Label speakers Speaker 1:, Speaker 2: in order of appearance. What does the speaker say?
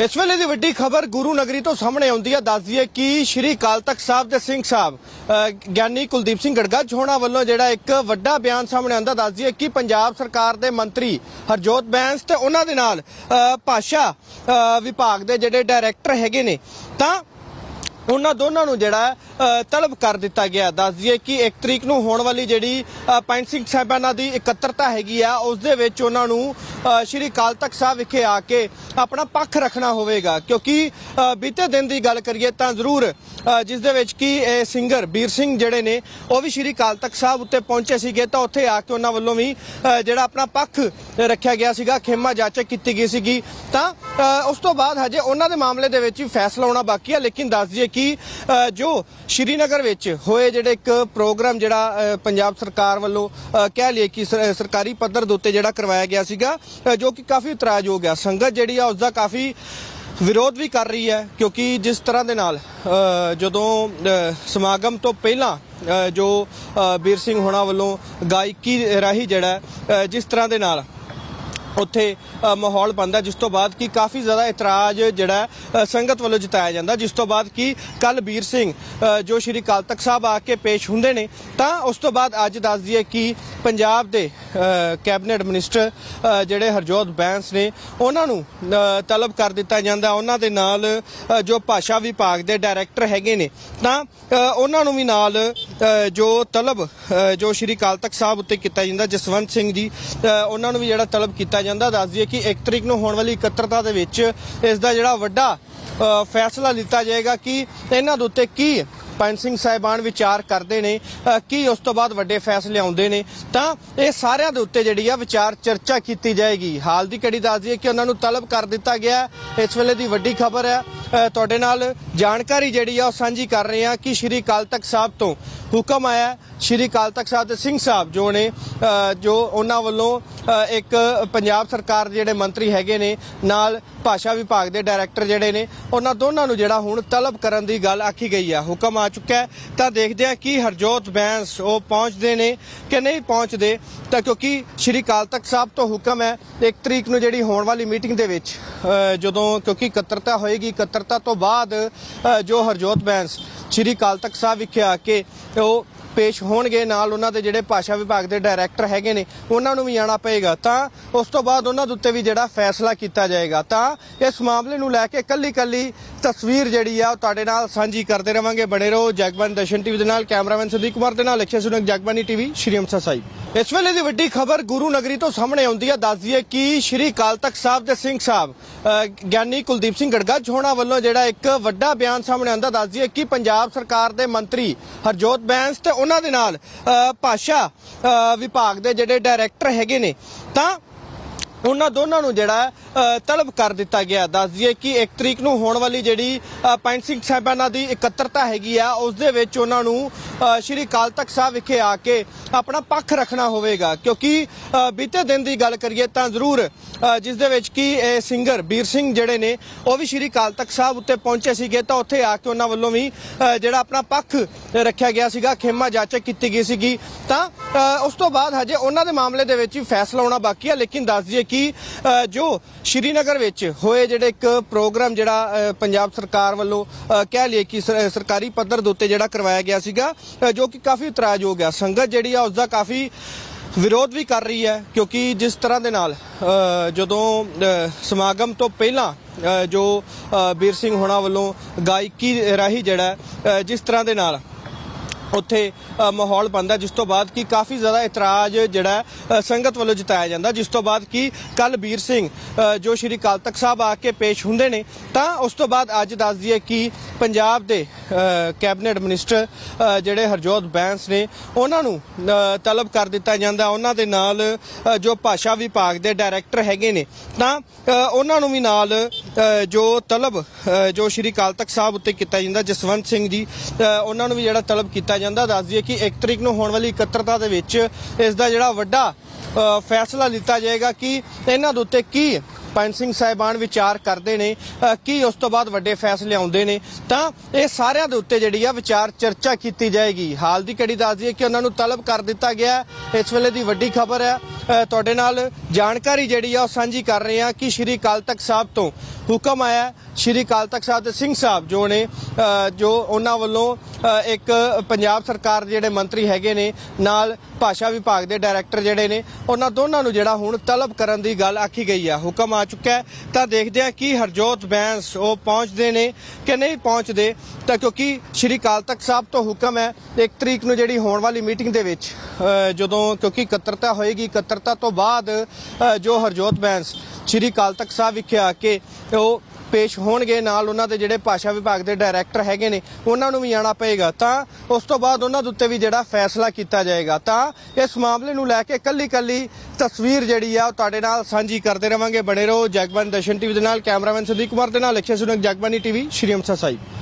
Speaker 1: ਇਸ ਵੇਲੇ ਦੀ ਵੱਡੀ ਖਬਰ ਗੁਰੂ ਨਗਰੀ ਤੋਂ ਸਾਹਮਣੇ ਆਉਂਦੀ ਹੈ ਦੱਸ ਦਈਏ ਕਿ ਸ਼੍ਰੀ ਅਕਾਲ ਤਖਤ ਸਾਹਿਬ ਦੇ ਸਿੰਘ ਸਾਹਿਬ ਗਿਆਨੀ ਕੁਲਦੀਪ ਸਿੰਘ ਗੜਗੱਜ ਹੋਣਾ ਵੱਲੋਂ ਜਿਹੜਾ ਇੱਕ ਵੱਡਾ ਬਿਆਨ ਸਾਹਮਣੇ ਆਉਂਦਾ, ਦੱਸ ਦਈਏ ਕਿ ਪੰਜਾਬ ਸਰਕਾਰ ਦੇ ਮੰਤਰੀ ਹਰਜੋਤ ਬੈਂਸ ਤੇ ਉਹਨਾਂ ਦੇ ਨਾਲ ਭਾਸ਼ਾ ਵਿਭਾਗ ਦੇ ਜਿਹੜੇ ਡਾਇਰੈਕਟਰ ਹੈਗੇ ਨੇ, ਤਾਂ ਉਹਨਾਂ ਦੋਨਾਂ ਨੂੰ ਜਿਹੜਾ ਤਲਬ ਕਰ ਦਿੱਤਾ ਗਿਆ। ਦੱਸ ਦਈਏ ਕਿ 1 ਤਰੀਕ ਨੂੰ ਹੋਣ ਵਾਲੀ ਜਿਹੜੀ ਪੰਜ ਸਿੰਘ ਸਾਹਿਬਾਨਾਂ ਦੀ ਇਕੱਤਰਤਾ ਹੈਗੀ ਆ, ਉਸ ਦੇ ਵਿੱਚ ਉਹਨਾਂ ਨੂੰ ਸ਼੍ਰੀ ਅਕਾਲ ਤਖਤ ਸਾਹਿਬ ਵਿਖੇ ਆ ਕੇ ਆਪਣਾ ਪੱਖ ਰੱਖਣਾ ਹੋਵੇਗਾ। ਕਿਉਂਕਿ ਬੀਤੇ ਦਿਨ ਦੀ ਗੱਲ ਕਰੀਏ ਤਾਂ ਜ਼ਰੂਰ ਜਿਸ ਦੇ ਵਿੱਚ ਕਿ ਇਹ ਸਿੰਗਰ ਵੀਰ ਸਿੰਘ ਜਿਹੜੇ ਨੇ, ਉਹ ਵੀ ਸ਼੍ਰੀ ਅਕਾਲ ਤਖਤ ਸਾਹਿਬ ਉੱਤੇ ਪਹੁੰਚੇ ਸੀਗੇ ਤਾਂ ਉੱਥੇ ਆ ਕੇ ਉਹਨਾਂ ਵੱਲੋਂ ਵੀ ਜਿਹੜਾ ਆਪਣਾ ਪੱਖ ਰੱਖਿਆ ਗਿਆ ਸੀਗਾ, ਖੇਮਾ ਜਾਚਕ ਕੀਤੀ ਗਈ ਸੀਗੀ। ਤਾਂ ਉਸ ਤੋਂ ਬਾਅਦ ਹਜੇ ਉਹਨਾਂ ਦੇ ਮਾਮਲੇ ਦੇ ਵਿੱਚ ਵੀ ਫੈਸਲਾ ਹੋਣਾ ਬਾਕੀ ਹੈ ਲੇਕਿਨ ਦੱਸ ਦਈਏ ਕਿ ਜੋ ਸ਼੍ਰੀਨਗਰ ਵਿੱਚ ਹੋਏ ਜਿਹੜੇ ਇੱਕ ਪ੍ਰੋਗਰਾਮ ਜਿਹੜਾ ਪੰਜਾਬ ਸਰਕਾਰ ਵੱਲੋਂ ਕਹਿ ਲਈਏ ਕਿ ਸਰਕਾਰੀ ਪੱਧਰ ਦੇ ਉੱਤੇ ਜਿਹੜਾ ਕਰਵਾਇਆ ਗਿਆ ਸੀਗਾ ਜੋ ਕਿ ਕਾਫੀ ਇਤਰਾਜ਼ ਆ ਸੰਗਤ ਜਿਹੜੀ ਆ ਉਸ ਦਾ ਕਾਫੀ ਵਿਰੋਧ ਵੀ ਕਰ ਰਹੀ ਹੈ ਕਿਉਂਕਿ ਜਿਸ ਤਰ੍ਹਾਂ ਦੇ ਨਾਲ ਜਦੋਂ ਸਮਾਗਮ ਤੋਂ ਪਹਿਲਾਂ ਜੋ ਅ, ਸਿੰਘ ਹੋਣਾ ਵੱਲੋਂ ਗਾਇਕੀ ਰਾਹੀਂ ਜਿਹੜਾ ਜਿਸ ਤਰ੍ਹਾਂ ਦੇ ਨਾਲ ਉੱਥੇ ਮਾਹੌਲ ਬਣਦਾ ਜਿਸ ਤੋਂ ਬਾਅਦ ਕਿ ਕਾਫੀ ਜ਼ਿਆਦਾ ਇਤਰਾਜ਼ ਜਿਹੜਾ ਸੰਗਤ ਵੱਲੋਂ ਜਤਾਇਆ ਜਾਂਦਾ। ਜਿਸ ਤੋਂ ਬਾਅਦ ਕਿ ਕੱਲ ਵੀਰ ਸਿੰਘ ਜੋ ਸ਼੍ਰੀ ਅਕਾਲ ਤਖਤ ਸਾਹਿਬ ਆ ਕੇ ਪੇਸ਼ ਹੁੰਦੇ ਨੇ ਤਾਂ ਉਸ ਤੋਂ ਬਾਅਦ ਅੱਜ ਦੱਸ ਦਈਏ ਕਿ ਪੰਜਾਬ ਦੇ ਕੈਬਨਿਟ ਮਿਨਿਸਟਰ ਜਿਹੜੇ ਹਰਜੋਤ ਬੈਂਸ ਨੇ, ਉਹਨਾਂ ਨੂੰ ਤਲਬ ਕਰ ਦਿੱਤਾ ਜਾਂਦਾ। ਉਹਨਾਂ ਦੇ ਨਾਲ ਜੋ ਭਾਸ਼ਾ ਵਿਭਾਗ ਦੇ ਡਾਇਰੈਕਟਰ ਹੈਗੇ ਨੇ, ਤਾਂ ਉਹਨਾਂ ਨੂੰ ਵੀ ਨਾਲ ਜੋ ਤਲਬ ਜੋ ਸ਼੍ਰੀ ਅਕਾਲ ਤਖਤ ਸਾਹਿਬ ਉੱਤੇ ਕੀਤਾ ਜਾਂਦਾ, ਜਸਵੰਤ ਸਿੰਘ ਜੀ ਉਹਨਾਂ ਨੂੰ ਵੀ ਜਿਹੜਾ ਤਲਬ ਕੀਤਾ ਜਾਂਦਾ। ਦੱਸ ਦਈਏ ਕਿ 1 ਤਰੀਕ ਨੂੰ ਹੋਣ ਵਾਲੀ ਇਕੱਤਰਤਾ ਦੇ ਵਿੱਚ ਇਸ ਦਾ ਜਿਹੜਾ ਵੱਡਾ ਫੈਸਲਾ ਲਿੱਤਾ ਜਾਏਗਾ ਕਿ ਇਹਨਾਂ ਦੇ ਉੱਤੇ ਕੀ ਪੰਜ ਸਿੰਘ ਸਾਹਿਬਾਨ ਵਿਚਾਰ ਕਰਦੇ ਨੇ ਅ, ਕੀ ਉਸ ਤੋਂ ਬਾਅਦ ਵੱਡੇ ਫੈਸਲੇ ਆਉਂਦੇ ਨੇ ਤਾਂ ਇਹ ਸਾਰਿਆਂ ਦੇ ਉੱਤੇ ਜਿਹੜੀ ਆ ਵਿਚਾਰ ਚਰਚਾ ਕੀਤੀ ਜਾਏਗੀ ਹਾਲ ਦੀ ਘੜੀ ਦੱਸਦੀ ਹੈ ਕਿ ਉਹਨਾਂ ਨੂੰ ਤਲਬ ਕਰ ਦਿੱਤਾ ਗਿਆ ਹੈ। ਇਸ ਵੇਲੇ ਦੀ ਵੱਡੀ ਖਬਰ ਹੈ ਤੁਹਾਡੇ ਨਾਲ ਜਾਣਕਾਰੀ ਜਿਹੜੀ ਆ ਉਹ ਸਾਂਝੀ ਕਰ ਰਹੇ ਹਾਂ ਕਿ ਸ਼੍ਰੀ ਅਕਾਲ ਤਖਤ ਸਾਹਿਬ ਤੋਂ ਹੁਕਮ ਆਇਆ ਸ਼੍ਰੀ ਅਕਾਲ ਤਖਤ ਸਾਹਿਬ ਦੇ ਸਿੰਘ ਸਾਹਿਬ ਜੋ ਨੇ ਜੋ ਉਹਨਾਂ ਵੱਲੋਂ ਇੱਕ ਪੰਜਾਬ ਸਰਕਾਰ ਦੇ ਜਿਹੜੇ ਮੰਤਰੀ ਹੈਗੇ ਨੇ, ਨਾਲ ਭਾਸ਼ਾ ਵਿਭਾਗ ਦੇ ਡਾਇਰੈਕਟਰ ਜਿਹੜੇ ਨੇ, ਉਹਨਾਂ ਦੋਨਾਂ ਨੂੰ ਜਿਹੜਾ ਹੁਣ ਤਲਬ ਕਰਨ ਦੀ ਗੱਲ ਆਖੀ ਗਈ ਹੈ ਹੁਕਮ ਆ ਚੁੱਕਾ ਹੈ। ਤਾਂ ਦੇਖਦੇ ਆ ਕਿ ਹਰਜੋਤ ਬੈਂਸ ਉਹ ਪਹੁੰਚਦੇ ਨੇ ਕਿ ਨਹੀਂ ਪਹੁੰਚਦੇ। ਤਾਂ ਕਿਉਂਕਿ ਸ਼੍ਰੀ ਅਕਾਲ ਤਖਤ ਸਾਹਿਬ ਤੋਂ ਹੁਕਮ ਹੈ 1 ਤਰੀਕ ਨੂੰ ਜਿਹੜੀ ਹੋਣ ਵਾਲੀ ਮੀਟਿੰਗ ਦੇ ਵਿੱਚ ਜਦੋਂ ਕਿਉਂਕਿ ਇਕੱਤਰਤਾ ਹੋਏਗੀ, ਇਕੱਤਰ ਇਕੱਤਰਤਾ ਤੋਂ ਬਾਅਦ ਜੋ ਹਰਜੋਤ ਬੈਂਸ ਸ਼੍ਰੀ ਅਕਾਲ ਤਖਤ ਸਾਹਿਬ ਵਿਖੇ ਆ ਕੇ ਉਹ ਪੇਸ਼ ਹੋਣਗੇ, ਨਾਲ ਉਹਨਾਂ ਦੇ ਜਿਹੜੇ ਭਾਸ਼ਾ ਵਿਭਾਗ ਦੇ ਡਾਇਰੈਕਟਰ ਹੈਗੇ ਨੇ, ਉਹਨਾਂ ਨੂੰ ਵੀ ਆਣਾ ਪਏਗਾ। ਤਾਂ ਉਸ ਤੋਂ ਬਾਅਦ ਉਹਨਾਂ ਦੇ ਉੱਤੇ ਵੀ ਜਿਹੜਾ ਫੈਸਲਾ ਕੀਤਾ ਜਾਏਗਾ। ਤਾਂ ਇਸ ਮਾਮਲੇ ਨੂੰ ਲੈ ਕੇ ਕੱਲੀ ਕੱਲੀ ਤਸਵੀਰ ਜਿਹੜੀ ਆ ਉਹ ਤੁਹਾਡੇ ਨਾਲ ਸਾਂਝੀ ਕਰਦੇ ਰਵਾਂਗੇ। ਬਣੇ ਰਹੋ ਜਗਬਾਨੀ ਦਰਸ਼ਨ ਟੀਵੀ ਦੇ ਨਾਲ, ਕੈਮਰਾਮੈਨ ਸੁਦੀਪ ਕੁਮਾਰ ਦੇ ਨਾਲ ਅਕਸ਼ੇ ਸੁਨਕ ਜਗਬਾਨੀ ਟੀਵੀ, ਸ਼੍ਰੀ ਅੰਮ੍ਰਿਤਸਰ ਸਾਹਿਬ। ਇਸ ਵੇਲੇ ਦੀ ਵੱਡੀ ਖਬਰ ਗੁਰੂ ਨਗਰੀ ਤੋਂ ਸਾਹਮਣੇ ਆਉਂਦੀ ਹੈ। ਦੱਸ ਦਈਏ ਕਿ ਸ਼੍ਰੀ ਅਕਾਲ ਤਖਤ ਸਾਹਿਬ ਦੇ ਸਿੰਘ ਸਾਹਿਬ ਗਿਆਨੀ ਕੁਲਦੀਪ ਸਿੰਘ ਗੜਗੱਜ ਹੋਣਾ ਵੱਲੋਂ ਜਿਹੜਾ ਇੱਕ ਵੱਡਾ ਬਿਆਨ ਸਾਹਮਣੇ ਆਉਂਦਾ, ਦੱਸ ਦਈਏ ਕਿ ਪੰਜਾਬ ਸਰਕਾਰ ਦੇ ਮੰਤਰੀ ਹਰਜੋਤ ਬੈਂਸ ਤੇ ਉਹਨਾਂ ਦੇ ਨਾਲ ਭਾਸ਼ਾ ਵਿਭਾਗ ਦੇ ਜਿਹੜੇ ਡਾਇਰੈਕਟਰ ਹੈਗੇ ਨੇ, ਤਾਂ ਉਹਨਾਂ ਦੋਨਾਂ ਨੂੰ ਜਿਹੜਾ ਤਲਬ ਕਰ ਦਿੱਤਾ ਗਿਆ। ਦੱਸ ਦਈਏ ਕਿ 1 ਤਰੀਕ ਨੂੰ ਹੋਣ ਵਾਲੀ ਜਿਹੜੀ ਅ, ਪੰਜ ਸਿੰਘ ਸਾਹਿਬਾਨਾਂ ਦੀ ਇਕੱਤਰਤਾ ਹੈਗੀ ਆ ਉਸ ਦੇ ਵਿੱਚ ਉਹਨਾਂ ਨੂੰ ਸ਼੍ਰੀ ਅਕਾਲ ਤਖਤ ਸਾਹਿਬ ਵਿਖੇ ਆ ਕੇ ਆਪਣਾ ਪੱਖ ਰੱਖਣਾ ਹੋਵੇਗਾ। ਕਿਉਂਕਿ ਬੀਤੇ ਦਿਨ ਦੀ ਗੱਲ ਕਰੀਏ ਤਾਂ ਜ਼ਰੂਰ ਜਿਸ ਦੇ ਵਿੱਚ ਕਿ ਇਹ ਸਿੰਗਰ ਵੀਰ ਸਿੰਘ ਜਿਹੜੇ ਨੇ ਉਹ ਵੀ ਸ਼੍ਰੀ ਅਕਾਲ ਤਖਤ ਸਾਹਿਬ ਉੱਤੇ ਪਹੁੰਚੇ ਸੀਗੇ ਤਾਂ ਉੱਥੇ ਆ ਕੇ ਉਹਨਾਂ ਵੱਲੋਂ ਵੀ ਜਿਹੜਾ ਆਪਣਾ ਪੱਖ ਰੱਖਿਆ ਗਿਆ ਸੀਗਾ ਖੇਮਾ ਜਾਚਕ ਕੀਤੀ ਗਈ ਸੀਗੀ। ਤਾਂ ਉਸ ਤੋਂ ਬਾਅਦ ਹਜੇ ਉਹਨਾਂ ਦੇ ਮਾਮਲੇ ਦੇ ਵਿੱਚ ਵੀ ਫੈਸਲਾ ਹੋਣਾ ਬਾਕੀ ਹੈ ਲੇਕਿਨ ਦੱਸ ਦਈਏ ਕਿ ਜੋ ਸ਼੍ਰੀਨਗਰ ਵਿੱਚ ਹੋਏ ਜਿਹੜੇ ਇੱਕ ਪ੍ਰੋਗਰਾਮ ਜਿਹੜਾ ਪੰਜਾਬ ਸਰਕਾਰ ਵੱਲੋਂ ਕਹਿ ਲਈਏ ਕਿ ਸਰਕਾਰੀ ਪੱਧਰ ਦੇ ਉੱਤੇ ਜਿਹੜਾ ਕਰਵਾਇਆ ਗਿਆ ਸੀਗਾ ਜੋ ਕਿ ਕਾਫੀ ਇਤਰਾਜ਼ ਹੋ ਗਿਆ। ਸੰਗਤ ਜਿਹੜੀ ਆ ਉਸ ਦਾ ਕਾਫੀ ਵਿਰੋਧ ਵੀ ਕਰ ਰਹੀ ਹੈ ਕਿਉਂਕਿ ਜਿਸ ਤਰ੍ਹਾਂ ਦੇ ਨਾਲ ਜਦੋਂ ਸਮਾਗਮ ਤੋਂ ਪਹਿਲਾਂ ਜੋ ਅ, ਵੀਰ ਸਿੰਘ ਹੋਣਾ ਵੱਲੋਂ ਗਾਇਕੀ ਰਾਹੀਂ ਜਿਹੜਾ ਜਿਸ ਤਰ੍ਹਾਂ ਦੇ ਨਾਲ ਉੱਥੇ ਮਾਹੌਲ ਬਣਦਾ, ਜਿਸ ਤੋਂ ਬਾਅਦ ਕਿ ਕਾਫੀ ਜ਼ਿਆਦਾ ਇਤਰਾਜ਼ ਜਿਹੜਾ ਸੰਗਤ ਵੱਲੋਂ ਜਤਾਇਆ ਜਾਂਦਾ। ਜਿਸ ਤੋਂ ਬਾਅਦ ਕਿ ਕੱਲ ਵੀਰ ਸਿੰਘ ਜੋ ਸ਼੍ਰੀ ਅਕਾਲ ਤਖਤ ਸਾਹਿਬ ਆ ਕੇ ਪੇਸ਼ ਹੁੰਦੇ ਨੇ, ਤਾਂ ਉਸ ਤੋਂ ਬਾਅਦ ਅੱਜ ਦੱਸ ਦਈਏ ਕਿ ਪੰਜਾਬ ਦੇ ਕੈਬਨਿਟ ਮਿਨਿਸਟਰ ਜਿਹੜੇ ਹਰਜੋਤ ਬੈਂਸ ਨੇ, ਉਹਨਾਂ ਨੂੰ ਤਲਬ ਕਰ ਦਿੱਤਾ ਜਾਂਦਾ। ਉਹਨਾਂ ਦੇ ਨਾਲ ਜੋ ਭਾਸ਼ਾ ਵਿਭਾਗ ਦੇ ਡਾਇਰੈਕਟਰ ਹੈਗੇ ਨੇ, ਤਾਂ ਉਹਨਾਂ ਨੂੰ ਵੀ ਨਾਲ ਜੋ ਤਲਬ ਜੋ ਸ਼੍ਰੀ ਕਾਲ ਤਖਤ ਸਾਹਿਬ ਉੱਤੇ ਕੀਤਾ ਜਾਂਦਾ, ਜਸਵੰਤ ਸਿੰਘ ਜੀ ਉਹਨਾਂ ਨੂੰ ਵੀ ਜਿਹੜਾ ਤਲਬ ਕੀਤਾ ਜਾਂਦਾ, ਦੱਸ ਦਈਏ ਕਿ 1 ਤਰੀਕ ਨੂੰ ਹੋਣ ਵਾਲੀ ਇਕੱਤਰਤਾ ਦੇ ਵਿੱਚ ਇਸ ਦਾ ਜਿਹੜਾ ਵੱਡਾ ਫੈਸਲਾ ਲਿੱਤਾ ਜਾਏਗਾ ਕਿ ਇਹਨਾਂ ਦੇ ਉੱਤੇ ਕੀ ਪੰਜ ਸਿੰਘ ਸਾਹਿਬਾਨ ਵਿਚਾਰ ਕਰਦੇ ਨੇ ਕੀ ਉਸ ਤੋਂ ਬਾਅਦ ਵੱਡੇ ਫੈਸਲੇ ਆਉਂਦੇ ਨੇ। ਤਾਂ ਇਹ ਸਾਰਿਆਂ ਦੇ ਉੱਤੇ ਜਿਹੜੀ ਆ ਵਿਚਾਰ ਚਰਚਾ ਕੀਤੀ ਜਾਏਗੀ। ਹਾਲ ਦੀ ਘੜੀ ਦੱਸ ਦਈਏ ਕਿ ਉਹਨਾਂ ਨੂੰ ਤਲਬ ਕਰ ਦਿੱਤਾ ਗਿਆ। ਇਸ ਵੇਲੇ ਦੀ ਵੱਡੀ ਖਬਰ ਹੈ ਤੁਹਾਡੇ ਨਾਲ ਜਾਣਕਾਰੀ ਜਿਹੜੀ ਆ ਉਹ ਸਾਂਝੀ ਕਰ ਰਹੇ ਹਾਂ ਕਿ ਸ਼੍ਰੀ ਅਕਾਲ ਤਖਤ ਸਾਹਿਬ ਤੋਂ ਹੁਕਮ ਆਇਆ। ਸ਼੍ਰੀ ਅਕਾਲ ਤਖਤ ਸਾਹਿਬ ਦੇ ਸਿੰਘ ਸਾਹਿਬ ਜੋ ਨੇ ਜੋ ਉਹਨਾਂ ਵੱਲੋਂ ਇੱਕ ਪੰਜਾਬ ਸਰਕਾਰ ਦੇ ਜਿਹੜੇ ਮੰਤਰੀ ਹੈਗੇ ਨੇ, ਨਾਲ ਭਾਸ਼ਾ ਵਿਭਾਗ ਦੇ ਡਾਇਰੈਕਟਰ ਜਿਹੜੇ ਨੇ, ਉਹਨਾਂ ਦੋਨਾਂ ਨੂੰ ਜਿਹੜਾ ਹੁਣ ਤਲਬ ਕਰਨ ਦੀ ਗੱਲ ਆਖੀ ਗਈ ਆ, ਹੁਕਮ ਆ ਚੁੱਕਾ ਹੈ। ਤਾਂ ਦੇਖਦੇ ਆ ਕਿ ਹਰਜੋਤ ਬੈਂਸ ਉਹ ਪਹੁੰਚਦੇ ਨੇ ਕਿ ਨਹੀਂ ਪਹੁੰਚਦੇ। ਤਾਂ ਕਿਉਂਕਿ ਸ਼੍ਰੀ ਅਕਾਲ ਤਖਤ ਸਾਹਿਬ ਤੋਂ ਹੁਕਮ ਹੈ 1 ਤਰੀਕ ਨੂੰ ਜਿਹੜੀ ਹੋਣ ਵਾਲੀ ਮੀਟਿੰਗ ਦੇ ਵਿੱਚ ਜਦੋਂ ਕਿਉਂਕਿ ਇਕੱਤਰਤਾ ਹੋਏਗੀ, ਇਕੱਤਰਤਾ ਤੋਂ ਬਾਅਦ ਜੋ ਹਰਜੋਤ ਬੈਂਸ ਸ਼੍ਰੀ ਅਕਾਲ ਤਖਤ ਸਾਹਿਬ ਵਿਖੇ ਆ ਕੇ ਉਹ ਪੇਸ਼ ਹੋਣਗੇ ਨਾਲ ਉਹਨਾਂ ਦੇ ਜਿਹੜੇ ਭਾਸ਼ਾ ਵਿਭਾਗ ਦੇ ਡਾਇਰੈਕਟਰ ਹੈਗੇ ਨੇ, ਉਹਨਾਂ ਨੂੰ ਵੀ ਆਣਾ ਪਏਗਾ। ਤਾਂ ਉਸ ਤੋਂ ਬਾਅਦ ਉਹਨਾਂ ਦੇ ਉੱਤੇ ਵੀ ਜਿਹੜਾ ਫੈਸਲਾ ਕੀਤਾ ਜਾਏਗਾ। ਤਾਂ ਇਸ ਮਾਮਲੇ ਨੂੰ ਲੈ ਕੇ ਕੱਲੀ ਕੱਲੀ ਤਸਵੀਰ ਜਿਹੜੀ ਆ, ਉਹ ਤੁਹਾਡੇ ਨਾਲ ਸਾਂਝੀ ਕਰਦੇ ਰਵਾਂਗੇ। ਬਣੇ ਰਹੋ ਜਗਬਾਨੀ ਦਰਸ਼ਨ ਟੀਵੀ ਦੇ ਨਾਲ, ਕੈਮਰਾਮੈਨ ਸੁਦੀਪ ਕੁਮਾਰ ਦੇ ਨਾਲ ਲਖਿਆ ਸੁਨਕ ਜਗਬਾਨੀ ਟੀਵੀ, ਸ਼੍ਰੀ ਅੰਮ੍ਰਿਤਸਰ ਸਾਹਿਬ।